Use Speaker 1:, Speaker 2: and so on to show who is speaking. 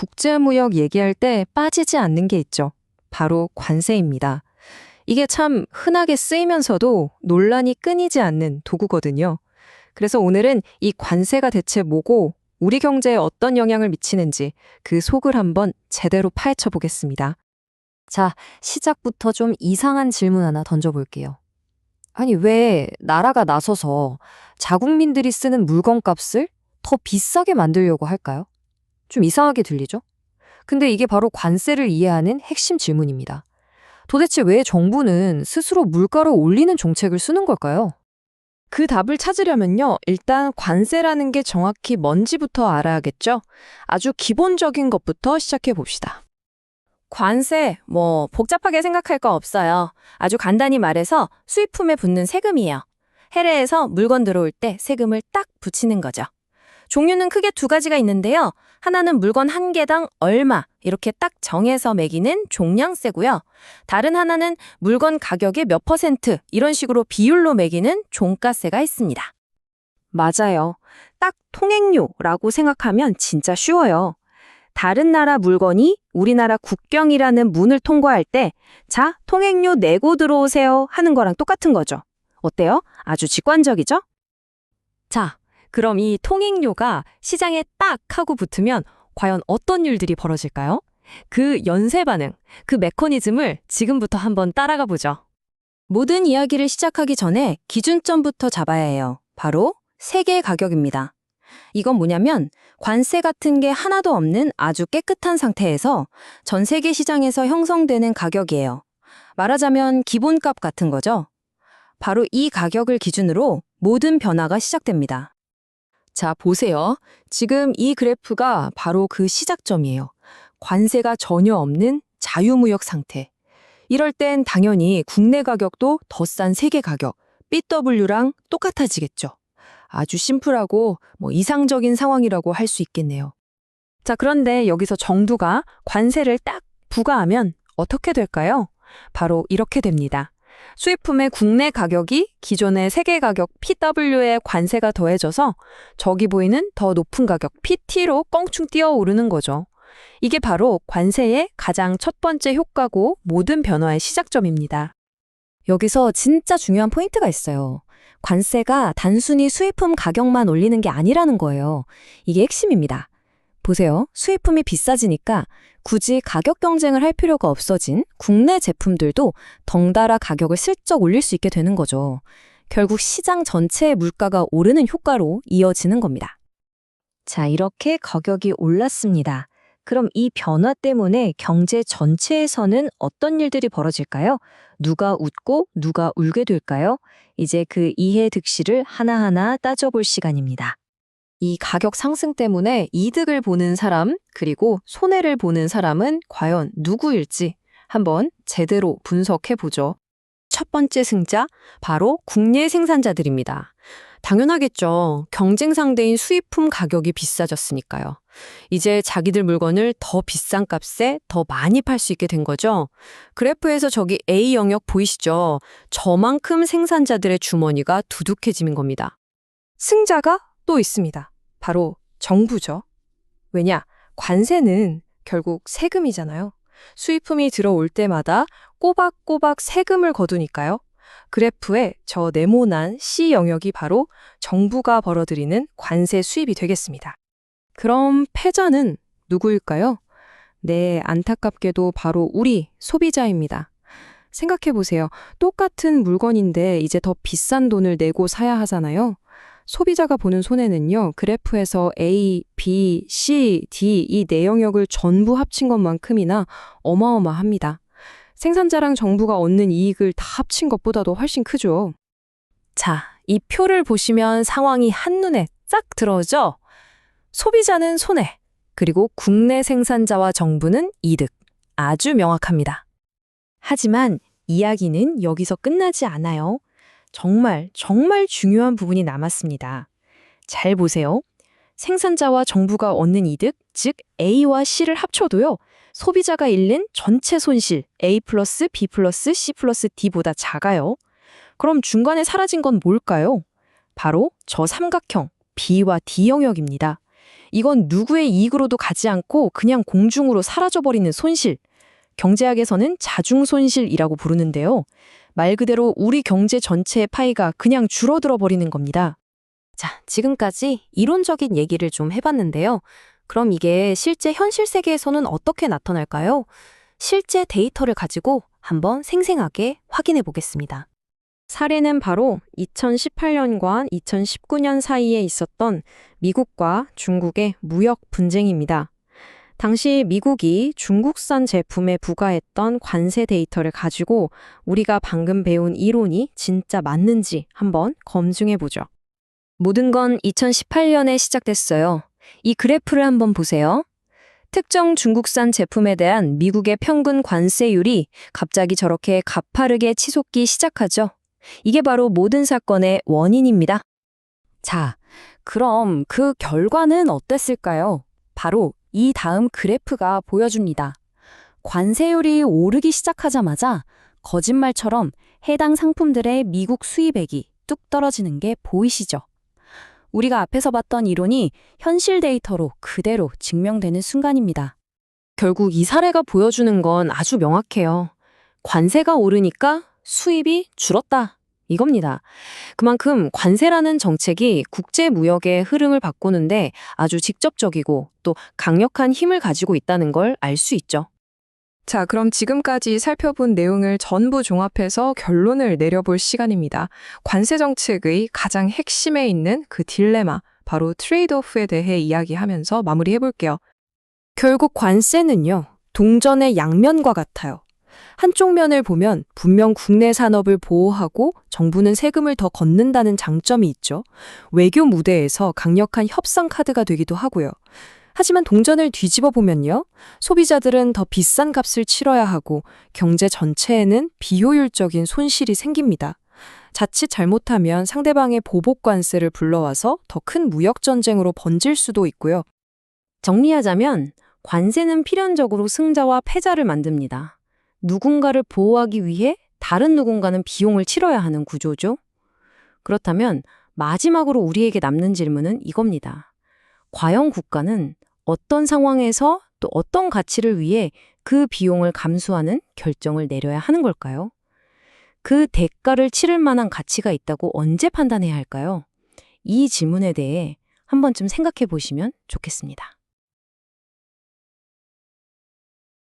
Speaker 1: 국제무역 얘기할 때 빠지지 않는 게 있죠. 바로 관세입니다. 이게 참 흔하게 쓰이면서도 논란이 끊이지 않는 도구거든요. 그래서 오늘은 이 관세가 대체 뭐고 우리 경제에 어떤 영향을 미치는지 그 속을 한번 제대로 파헤쳐 보겠습니다.
Speaker 2: 자, 시작부터 좀 이상한 질문 하나 던져볼게요. 아니, 왜 나라가 나서서 자국민들이 쓰는 물건 값을 더 비싸게 만들려고 할까요? 좀 이상하게 들리죠? 근데 이게 바로 관세를 이해하는 핵심 질문입니다. 도대체 왜 정부는 스스로 물가를 올리는 정책을 쓰는 걸까요?
Speaker 3: 그 답을 찾으려면요, 일단 관세라는 게 정확히 뭔지부터 알아야겠죠? 아주 기본적인 것부터 시작해 봅시다.
Speaker 4: 관세, 뭐, 복잡하게 생각할 거 없어요. 아주 간단히 말해서 수입품에 붙는 세금이에요. 해외에서 물건 들어올 때 세금을 딱 붙이는 거죠. 종류는 크게 두 가지가 있는데요. 하나는 물건 한 개당 얼마, 이렇게 딱 정해서 매기는 종량세고요. 다른 하나는 물건 가격의 몇 퍼센트, 이런 식으로 비율로 매기는 종가세가 있습니다. 맞아요. 딱 통행료라고 생각하면 진짜 쉬워요. 다른 나라 물건이 우리나라 국경이라는 문을 통과할 때, 자, 통행료 내고 들어오세요 하는 거랑 똑같은 거죠. 어때요? 아주 직관적이죠?
Speaker 1: 자, 그럼 이 통행료가 시장에 딱 하고 붙으면 과연 어떤 일들이 벌어질까요? 그 연쇄 반응, 그 메커니즘을 지금부터 한번 따라가 보죠.
Speaker 4: 모든 이야기를 시작하기 전에 기준점부터 잡아야 해요. 바로 세계 가격입니다. 이건 뭐냐면 관세 같은 게 하나도 없는 아주 깨끗한 상태에서 전 세계 시장에서 형성되는 가격이에요. 말하자면 기본값 같은 거죠. 바로 이 가격을 기준으로 모든 변화가 시작됩니다.
Speaker 1: 자, 보세요. 지금 이 그래프가 바로 그 시작점이에요. 관세가 전혀 없는 자유무역 상태. 이럴 땐 당연히 국내 가격도 더 싼 세계 가격, BW랑 똑같아지겠죠. 아주 심플하고 뭐 이상적인 상황이라고 할 수 있겠네요. 자, 그런데 여기서 정부가 관세를 딱 부과하면 어떻게 될까요? 바로 이렇게 됩니다. 수입품의 국내 가격이 기존의 세계 가격 PW에 관세가 더해져서 저기 보이는 더 높은 가격 PT로 껑충 뛰어오르는 거죠. 이게 바로 관세의 가장 첫 번째 효과고 모든 변화의 시작점입니다.
Speaker 2: 여기서 진짜 중요한 포인트가 있어요. 관세가 단순히 수입품 가격만 올리는 게 아니라는 거예요. 이게 핵심입니다. 보세요. 수입품이 비싸지니까 굳이 가격 경쟁을 할 필요가 없어진 국내 제품들도 덩달아 가격을 슬쩍 올릴 수 있게 되는 거죠. 결국 시장 전체의 물가가 오르는 효과로 이어지는 겁니다. 자, 이렇게 가격이 올랐습니다. 그럼 이 변화 때문에 경제 전체에서는 어떤 일들이 벌어질까요? 누가 웃고 누가 울게 될까요? 이제 그 이해 득실을 하나하나 따져볼 시간입니다.
Speaker 1: 이 가격 상승 때문에 이득을 보는 사람, 그리고 손해를 보는 사람은 과연 누구일지 한번 제대로 분석해 보죠. 첫 번째 승자, 바로 국내 생산자들입니다. 당연하겠죠. 경쟁 상대인 수입품 가격이 비싸졌으니까요. 이제 자기들 물건을 더 비싼 값에 더 많이 팔 수 있게 된 거죠. 그래프에서 저기 A 영역 보이시죠? 저만큼 생산자들의 주머니가 두둑해지는 겁니다. 승자가 또 있습니다. 바로 정부죠. 왜냐? 관세는 결국 세금이잖아요. 수입품이 들어올 때마다 꼬박꼬박 세금을 거두니까요. 그래프에 저 네모난 C 영역이 바로 정부가 벌어들이는 관세 수입이 되겠습니다. 그럼 패자는 누구일까요? 네, 안타깝게도 바로 우리 소비자입니다. 생각해 보세요. 똑같은 물건인데 이제 더 비싼 돈을 내고 사야 하잖아요. 소비자가 보는 손해는요, 그래프에서 A, B, C, D 이 네 영역을 전부 합친 것만큼이나 어마어마합니다. 생산자랑 정부가 얻는 이익을 다 합친 것보다도 훨씬 크죠. 자, 이 표를 보시면 상황이 한눈에 싹 들어오죠? 소비자는 손해, 그리고 국내 생산자와 정부는 이득. 아주 명확합니다. 하지만 이야기는 여기서 끝나지 않아요. 정말, 정말 중요한 부분이 남았습니다. 잘 보세요. 생산자와 정부가 얻는 이득, 즉 A와 C를 합쳐도요. 소비자가 잃는 전체 손실 A 플러스 B 플러스 C 플러스 D보다 작아요. 그럼 중간에 사라진 건 뭘까요? 바로 저 삼각형 B와 D 영역입니다. 이건 누구의 이익으로도 가지 않고 그냥 공중으로 사라져버리는 손실. 경제학에서는 자중 손실이라고 부르는데요. 말 그대로 우리 경제 전체의 파이가 그냥 줄어들어 버리는 겁니다.
Speaker 5: 자, 지금까지 이론적인 얘기를 좀 해봤는데요. 그럼 이게 실제 현실 세계에서는 어떻게 나타날까요? 실제 데이터를 가지고 한번 생생하게 확인해 보겠습니다.
Speaker 1: 사례는 바로 2018년과 2019년 사이에 있었던 미국과 중국의 무역 분쟁입니다. 당시 미국이 중국산 제품에 부과했던 관세 데이터를 가지고 우리가 방금 배운 이론이 진짜 맞는지 한번 검증해 보죠. 모든 건 2018년에 시작됐어요. 이 그래프를 한번 보세요. 특정 중국산 제품에 대한 미국의 평균 관세율이 갑자기 저렇게 가파르게 치솟기 시작하죠. 이게 바로 모든 사건의 원인입니다. 자, 그럼 그 결과는 어땠을까요? 바로 이 다음 그래프가 보여줍니다. 관세율이 오르기 시작하자마자 거짓말처럼 해당 상품들의 미국 수입액이 뚝 떨어지는 게 보이시죠? 우리가 앞에서 봤던 이론이 현실 데이터로 그대로 증명되는 순간입니다. 결국 이 사례가 보여주는 건 아주 명확해요. 관세가 오르니까 수입이 줄었다. 이겁니다. 그만큼 관세라는 정책이 국제 무역의 흐름을 바꾸는데 아주 직접적이고 또 강력한 힘을 가지고 있다는 걸 알 수 있죠.
Speaker 6: 자, 그럼 지금까지 살펴본 내용을 전부 종합해서 결론을 내려볼 시간입니다. 관세 정책의 가장 핵심에 있는 그 딜레마, 바로 트레이드 오프에 대해 이야기하면서 마무리해 볼게요. 결국 관세는요, 동전의 양면과 같아요. 한쪽 면을 보면 분명 국내 산업을 보호하고 정부는 세금을 더 걷는다는 장점이 있죠. 외교 무대에서 강력한 협상 카드가 되기도 하고요. 하지만 동전을 뒤집어 보면요. 소비자들은 더 비싼 값을 치러야 하고 경제 전체에는 비효율적인 손실이 생깁니다. 자칫 잘못하면 상대방의 보복 관세를 불러와서 더 큰 무역 전쟁으로 번질 수도 있고요.
Speaker 1: 정리하자면 관세는 필연적으로 승자와 패자를 만듭니다. 누군가를 보호하기 위해 다른 누군가는 비용을 치러야 하는 구조죠. 그렇다면 마지막으로 우리에게 남는 질문은 이겁니다. 과연 국가는 어떤 상황에서 또 어떤 가치를 위해 그 비용을 감수하는 결정을 내려야 하는 걸까요? 그 대가를 치를 만한 가치가 있다고 언제 판단해야 할까요? 이 질문에 대해 한 번쯤 생각해 보시면 좋겠습니다.